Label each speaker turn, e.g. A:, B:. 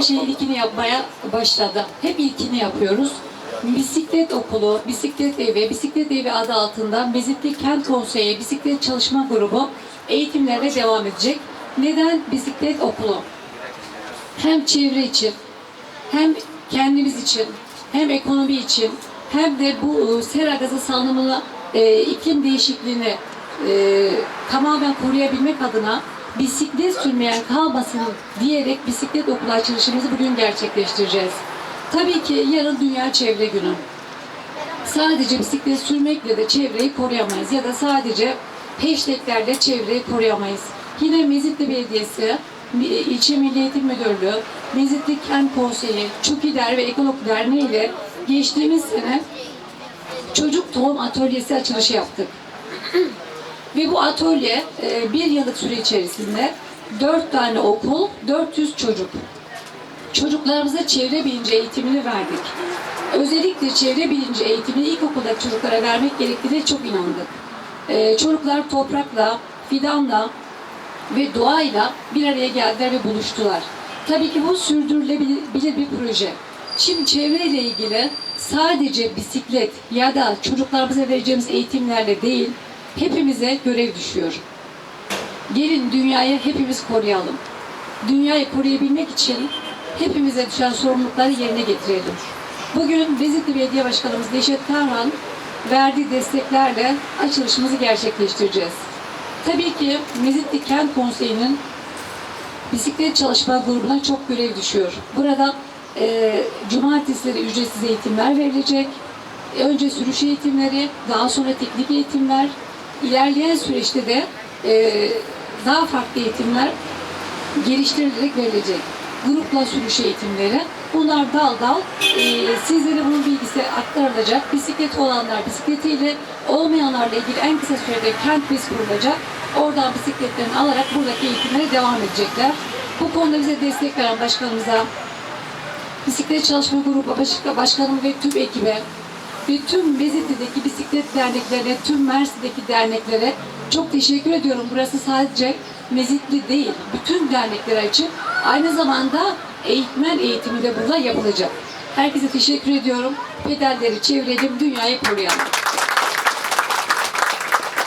A: her şeyi ilkini yapmaya başladı. Hep ilkini yapıyoruz. Bisiklet okulu, bisiklet evi, bisiklet evi adı altında Mezitli Kent Konseyi Bisiklet Çalışma Grubu eğitimlerine devam edecek. Neden bisiklet okulu? Hem çevre için, hem kendimiz için, hem ekonomi için, hem de bu e, sera gazı salınımını, e, iklim değişikliğini e, tamamen koruyabilmek adına bisiklet sürmeyen kalmasın diyerek bisiklet okulu açılışımızı bugün gerçekleştireceğiz. Tabii ki yarın Dünya Çevre Günü. Sadece bisiklet sürmekle de çevreyi koruyamayız ya da sadece hashtaglerle çevreyi koruyamayız. Yine Mezitli Belediyesi, İlçe Milli Eğitim Müdürlüğü, Mezitli Kent Konseyi, Çukider ve Ekolog Derneği ile geçtiğimiz sene çocuk tohum atölyesi açılışı yaptık. Ve bu atölye e, bir yıllık süre içerisinde 4 tane okul, 400 çocuk. Çocuklarımıza çevre bilinci eğitimini verdik. Özellikle çevre bilinci eğitimini ilkokuldaki çocuklara vermek gerektiğine çok inandık. Ee, çocuklar toprakla, fidanla ve doğayla bir araya geldiler ve buluştular. Tabii ki bu sürdürülebilir bir proje. Şimdi çevreyle ilgili sadece bisiklet ya da çocuklarımıza vereceğimiz eğitimlerle değil, hepimize görev düşüyor. Gelin dünyayı hepimiz koruyalım. Dünyayı koruyabilmek için hepimize düşen sorumlulukları yerine getirelim. Bugün Vezitli Belediye Başkanımız Neşet Tarhan verdiği desteklerle açılışımızı gerçekleştireceğiz. Tabii ki Mezitli Kent Konseyi'nin bisiklet çalışma grubuna çok görev düşüyor. Burada e, cumartesileri ücretsiz eğitimler verilecek. Önce sürüş eğitimleri, daha sonra teknik eğitimler, ilerleyen süreçte de e, daha farklı eğitimler geliştirilerek verilecek. Grupla sürüş eğitimleri. Bunlar dal dal e, sizlere bunun bilgisi aktarılacak. Bisiklet olanlar bisikletiyle, olmayanlarla ilgili en kısa sürede kent biz kurulacak. Oradan bisikletlerini alarak buradaki eğitimlere devam edecekler. Bu konuda bize destek veren başkanımıza, bisiklet çalışma grubu baş- başkanım ve tüm ekibe tüm Mezitli'deki bisiklet derneklerine, tüm Mersin'deki derneklere çok teşekkür ediyorum. Burası sadece Mezitli değil, bütün dernekler için. Aynı zamanda eğitmen eğitimi de burada yapılacak. Herkese teşekkür ediyorum. Pedalleri çevirelim, dünyayı koruyalım.